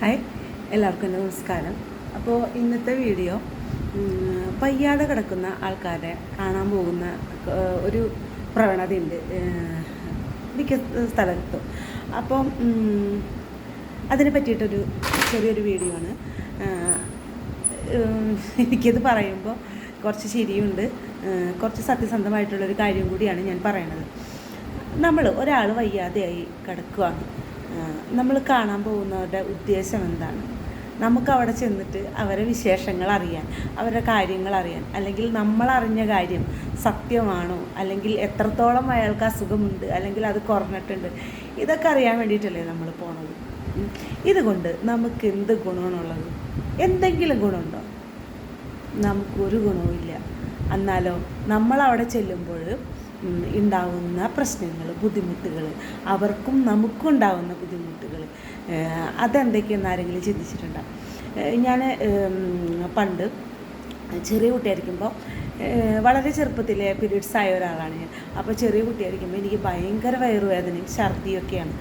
Hi എല്ലാവർക്കും നമസ്കാരം. അപ്പോൾ ഇന്നത്തെ വീഡിയോ പയ്യാതെ കിടക്കുന്ന ആൾക്കാരെ കാണാൻ പോകുന്ന ഒരു പ്രവണതയുണ്ട്. മിക്ക സ്ഥലത്തും. അപ്പം അതിനെ പറ്റിയിട്ടൊരു ചെറിയൊരു വീഡിയോ ആണ്. എനിക്കത് പറയുമ്പോൾ കുറച്ച് ശരിയുണ്ട് കുറച്ച് സത്യസന്ധമായിട്ടുള്ളൊരു കാര്യം കൂടിയാണ് ഞാൻ പറയണത്. നമ്മൾ ഒരാൾ വയ്യാതെയായി കിടക്കുകയാണ് നമ്മൾ കാണാൻ പോകുന്നവരുടെ ഉദ്ദേശം എന്താണ്? നമുക്ക് അവിടെ ചെന്നിട്ട് അവരെ വിശേഷങ്ങൾ അറിയാൻ അവരുടെ കാര്യങ്ങൾ അറിയാൻ അല്ലെങ്കിൽ നമ്മൾ അറിഞ്ഞ കാര്യം സത്യമാണോ? അല്ലെങ്കിൽ എത്രത്തോളം അയാൾക്ക് അസുഖമുണ്ട്? അല്ലെങ്കിൽ അത് കുറഞ്ഞിട്ടുണ്ട്? ഇതൊക്കെ അറിയാൻ വേണ്ടിയിട്ടല്ലേ നമ്മൾ പോണത്? ഇതുകൊണ്ട് നമുക്ക് എന്ത് ഗുണമാണുള്ളത്? എന്തെങ്കിലും ഗുണമുണ്ടോ? നമുക്കൊരു ഗുണവുമില്ല. എന്നാലോ നമ്മൾ അവിടെ ചെല്ലുമ്പോൾ ഉം, ഉണ്ടാവുന്ന പ്രശ്നങ്ങൾ ബുദ്ധിമുട്ടുകൾ അവർക്കും നമുക്കും ഉണ്ടാകുന്ന ബുദ്ധിമുട്ടുകൾ അതെന്തൊക്കെയെന്ന് ആരെങ്കിലും ചിന്തിച്ചിട്ടുണ്ടാകും ഞാൻ പണ്ട് ചെറിയ കുട്ടിയായിരിക്കുമ്പോൾ വളരെ ചെറുപ്പത്തിലെ പീരീഡ്സ് ആയ ഒരാളാണ് ഞാൻ. അപ്പോൾ ചെറിയ കുട്ടിയായിരിക്കുമ്പോൾ എനിക്ക് ഭയങ്കര വയറുവേദനയും ഛർദിയൊക്കെയാണ്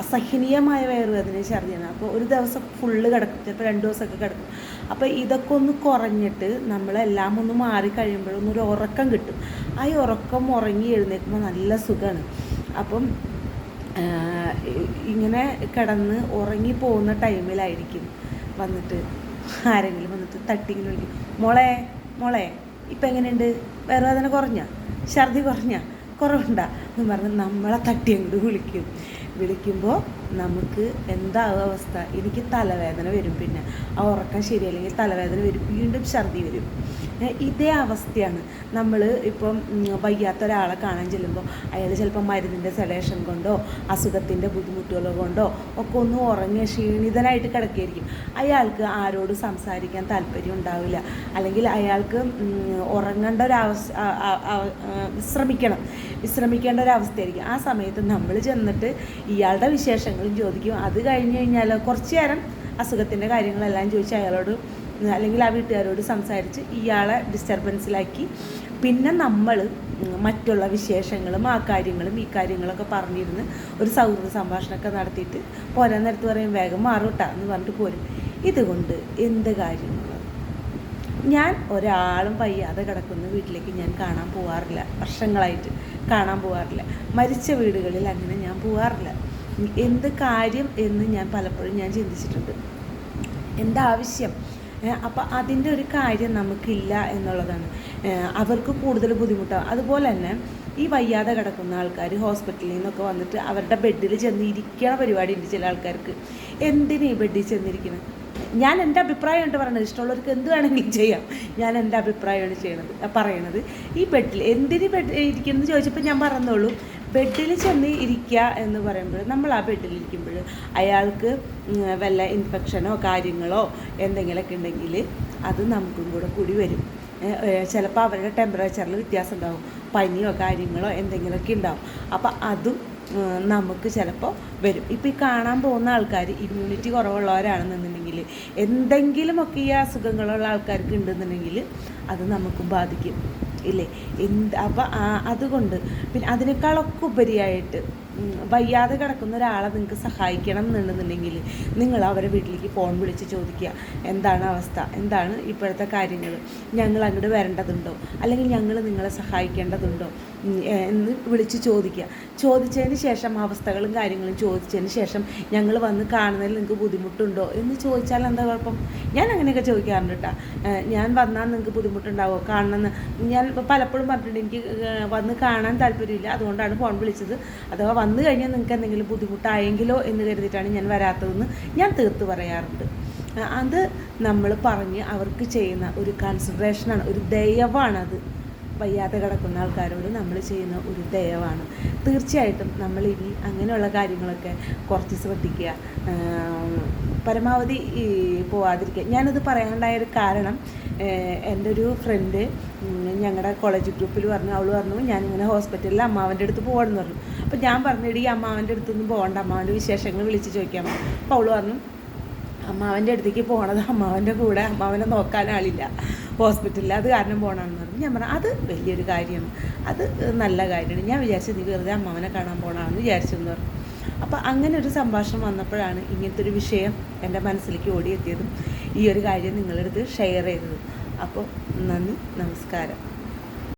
അസഹനീയമായ വയറുവേദന ഛർദിയാണ് അപ്പോൾ ഒരു ദിവസം ഫുള്ള് കിടക്കും. ചിലപ്പോൾ രണ്ട് ദിവസമൊക്കെ കിടക്കും. അപ്പോൾ ഇതൊക്കെ ഒന്ന് കുറഞ്ഞിട്ട് നമ്മളെല്ലാം ഒന്ന് മാറി കഴിയുമ്പോഴൊന്നും ഒരു ഉറക്കം കിട്ടും. ആ ഉറക്കം ഉറങ്ങി എഴുന്നേൽക്കുമ്പോൾ നല്ല സുഖമാണ് അപ്പം ഇങ്ങനെ കിടന്ന് ഉറങ്ങി പോകുന്ന ടൈമിലായിരിക്കും വന്നിട്ട് ആരെങ്കിലും വന്നിട്ട് തട്ടിങ്ങനെ വിളിക്കും. മോളെ മോളെ ഇപ്പം എങ്ങനെയുണ്ട്? വയറുവേദന വേദന കുറഞ്ഞ? ഛർദി കുറഞ്ഞ? കുറവുണ്ടാ? എന്ന് പറഞ്ഞ് നമ്മളെ തട്ടി അങ്ങോട്ട് വിളിക്കും. വിളിക്കുമ്പോൾ നമുക്ക് എന്താവും അവസ്ഥ? എനിക്ക് തലവേദന വരും പിന്നെ. ആ ഉറക്കം ശരിയല്ലെങ്കിൽ തലവേദന വരും വീണ്ടും ഛർദി വരും. ഇതേ അവസ്ഥയാണ്. നമ്മൾ ഇപ്പം വയ്യാത്ത ഒരാളെ കാണാൻ ചെല്ലുമ്പോൾ അയാൾ ചിലപ്പോൾ മരുന്നിന്റെ സെഡേഷൻ കൊണ്ടോ അസുഖത്തിന്റെ ബുദ്ധിമുട്ടുകൾ കൊണ്ടോ ഒക്കെ ഒന്ന് ഉറങ്ങി ക്ഷീണിതനായിട്ട് കിടക്കുകയായിരിക്കും. അയാൾക്ക് ആരോട് സംസാരിക്കാൻ താല്പര്യം ഉണ്ടാവില്ല. അല്ലെങ്കിൽ അയാൾക്ക് ഉറങ്ങേണ്ട ഒരു അവസ്ഥ വിശ്രമിക്കണം. വിശ്രമിക്കേണ്ട ഒരു അവസ്ഥയായിരിക്കും. ആ സമയത്ത് നമ്മൾ ചെന്നിട്ട് ഇയാളുടെ വിശേഷങ്ങളും ചോദിക്കും. അത് കഴിഞ്ഞ് കഴിഞ്ഞാൽ കുറച്ച് നേരം അസുഖത്തിന്റെ കാര്യങ്ങളെല്ലാം ചോദിച്ച് അയാളോട് അല്ലെങ്കിൽ ആ വീട്ടുകാരോട് സംസാരിച്ച് ഇയാളെ ഡിസ്റ്റർബൻസിലാക്കി പിന്നെ നമ്മൾ മറ്റുള്ള വിശേഷങ്ങളും ആ കാര്യങ്ങളും ഈ കാര്യങ്ങളൊക്കെ പറഞ്ഞിരുന്ന് ഒരു സൗഹൃദ സംഭാഷണമൊക്കെ നടത്തിയിട്ട് പോരാൻ നേരത്ത് പറയും വേഗം മാറൂട്ടാ എന്ന് പറഞ്ഞിട്ട് പോരും. ഇതുകൊണ്ട് എന്ത് കാര്യങ്ങൾ ഞാൻ ഒരാളും വയ്യാതെ കിടക്കുന്ന. വീട്ടിലേക്ക് ഞാൻ കാണാൻ പോവാറില്ല. വർഷങ്ങളായിട്ട് കാണാൻ പോവാറില്ല. മരിച്ച വീടുകളിൽ അങ്ങനെ ഞാൻ പോവാറില്ല. എന്ത് കാര്യം എന്ന് ഞാൻ പലപ്പോഴും ഞാൻ ചിന്തിച്ചിട്ടുണ്ട്. എന്താവശ്യം അപ്പം അതിന്റെ ഒരു കാര്യം നമുക്കില്ല എന്നുള്ളതാണ്. അവർക്ക് കൂടുതൽ ബുദ്ധിമുട്ടാണ് അതുപോലെ തന്നെ ഈ വയ്യാതെ കിടക്കുന്ന ആൾക്കാർ ഹോസ്പിറ്റലിൽ നിന്നൊക്കെ വന്നിട്ട് അവരുടെ ബെഡിൽ ചെന്ന് ഇരിക്കണ പരിപാടി ഉണ്ട് ചില ആൾക്കാർക്ക്. എന്തിനു ഈ ബെഡിൽ ചെന്നിരിക്കുന്നത് ഞാൻ എന്റെ അഭിപ്രായമാണ് പറയുന്നത് ഇഷ്ടമുള്ളവർക്ക് എന്ത് വേണമെങ്കിലും ചെയ്യാം. ഞാൻ എന്റെ അഭിപ്രായമാണ് ചെയ്യണത് പറയണത്. ഈ ബെഡിൽ എന്തിന് ബെഡ് ഇരിക്കുന്നത് ചോദിച്ചപ്പോൾ ഞാൻ പറഞ്ഞോളൂ. ബെഡിൽ ചെന്ന് ഇരിക്കുക എന്ന് പറയുമ്പോൾ നമ്മൾ ആ ബെഡിൽ ഇരിക്കുമ്പോൾ അയാൾക്ക് വല്ല ഇൻഫെക്ഷനോ കാര്യങ്ങളോ എന്തെങ്കിലുമൊക്കെ ഉണ്ടെങ്കിൽ അത് നമുക്കും കൂടെ കൂടി വരും. ചിലപ്പോൾ അവരുടെ ടെമ്പറേച്ചറിൽ വ്യത്യാസം ഉണ്ടാവും. പനിയോ കാര്യങ്ങളോ എന്തെങ്കിലുമൊക്കെ ഉണ്ടാവും. അപ്പോൾ അതും നമുക്ക് ചിലപ്പോൾ വരും. ഇപ്പോൾ ഈ കാണാൻ പോകുന്ന ആൾക്കാർ ഇമ്മ്യൂണിറ്റി കുറവുള്ളവരാണെന്നുണ്ടെങ്കിൽ എന്തെങ്കിലുമൊക്കെ ഈ അസുഖങ്ങളുള്ള ആൾക്കാർക്ക് ഉണ്ടെന്നുണ്ടെങ്കിൽ അത് നമുക്കും ബാധിക്കും. ഇല്ലേ? എന്ത് അപ്പം അതുകൊണ്ട്. പിന്നെ അതിനേക്കാളൊക്കെ ഉപരിയായിട്ട് വയ്യാതെ കിടക്കുന്ന ഒരാളെ നിങ്ങൾക്ക് സഹായിക്കണം എന്നുണ്ടെന്നുണ്ടെങ്കിൽ നിങ്ങൾ അവരെ വീട്ടിലേക്ക് ഫോൺ വിളിച്ച് ചോദിക്കുക. എന്താണ് അവസ്ഥ? എന്താണ് ഇപ്പോഴത്തെ കാര്യങ്ങൾ ഞങ്ങൾ അങ്ങോട്ട് വരേണ്ടതുണ്ടോ? അല്ലെങ്കിൽ ഞങ്ങൾ നിങ്ങളെ സഹായിക്കേണ്ടതുണ്ടോ? എന്ന് വിളിച്ച് ചോദിക്കുക. ചോദിച്ചതിന് ശേഷം അവസ്ഥകളും കാര്യങ്ങളും ചോദിച്ചതിന് ശേഷം ഞങ്ങൾ വന്ന് കാണുന്നതിൽ നിങ്ങൾക്ക് ബുദ്ധിമുട്ടുണ്ടോ എന്ന് ചോദിച്ചാൽ എന്താ കുഴപ്പം? ഞാൻ അങ്ങനെയൊക്കെ ചോദിക്കാറുണ്ട് കേട്ടോ ഞാൻ വന്നാൽ നിങ്ങൾക്ക് ബുദ്ധിമുട്ടുണ്ടാവോ? കാണണമെന്ന് ഞാൻ പലപ്പോഴും പറഞ്ഞിട്ടുണ്ട് എനിക്ക് വന്ന് കാണാൻ താല്പര്യമില്ല. അതുകൊണ്ടാണ് ഫോൺ വിളിച്ചത്. അഥവാ വന്നു കഴിഞ്ഞാൽ നിങ്ങൾക്ക് എന്തെങ്കിലും ബുദ്ധിമുട്ടായെങ്കിലോ എന്ന് കരുതിയിട്ടാണ് ഞാൻ വരാത്തതെന്ന് ഞാൻ തീർത്ത് പറയാറുണ്ട്. അത് നമ്മൾ പറഞ്ഞ് അവർക്ക് ചെയ്യുന്ന ഒരു കൺസിഡറേഷനാണ് ഒരു ദയവാണത്. വയ്യാതെ കിടക്കുന്ന ആൾക്കാരോട് നമ്മൾ ചെയ്യുന്ന ഒരു ദയവാണ്. തീർച്ചയായിട്ടും നമ്മൾ ഇനി അങ്ങനെയുള്ള കാര്യങ്ങളൊക്കെ കുറച്ച് ശ്രദ്ധിക്കുക. പരമാവധി പോവാതിരിക്കുക. ഞാനത് പറയാനുണ്ടായ ഒരു കാരണം എന്റെ ഒരു ഫ്രണ്ട് ഞങ്ങളുടെ കോളേജ് ഗ്രൂപ്പിൽ പറഞ്ഞു അവൾ പറഞ്ഞു ഞാനിങ്ങനെ ഹോസ്പിറ്റലിൽ അമ്മാവന്റെ അടുത്ത് പോകണമെന്ന് പറഞ്ഞു. അപ്പോൾ ഞാൻ പറഞ്ഞിട്ട് "എടീ, ഈ അമ്മാവന്റെ അടുത്തൊന്നും പോകണ്ട അമ്മാവന്റെ വിശേഷങ്ങൾ വിളിച്ച് ചോദിക്കാൻ. അപ്പോൾ അവൾ പറഞ്ഞു അമ്മാവന്റെ അടുത്തേക്ക് പോണത് അമ്മാവന്റെ കൂടെ. അമ്മാവനെ നോക്കാൻ ആളില്ല. ഹോസ്പിറ്റലിൽ അത് കാരണം പോകണമെന്ന് പറഞ്ഞു. ഞാൻ പറഞ്ഞു അത് വലിയൊരു കാര്യമാണ്. അത് നല്ല കാര്യമാണ്. ഞാൻ വിചാരിച്ചു നീ വെറുതെ അമ്മാവനെ കാണാൻ പോകണമെന്ന് വിചാരിച്ചെന്ന് പറഞ്ഞു. അപ്പോൾ അങ്ങനെ ഒരു സംഭാഷണം വന്നപ്പോഴാണ് ഇങ്ങനത്തെ ഒരു വിഷയം എന്റെ മനസ്സിലേക്ക് ഓടിയെത്തിയതും ഈ ഒരു കാര്യം നിങ്ങളുടെ അടുത്ത് ഷെയർ ചെയ്തതും. അപ്പോൾ നന്ദി നമസ്കാരം.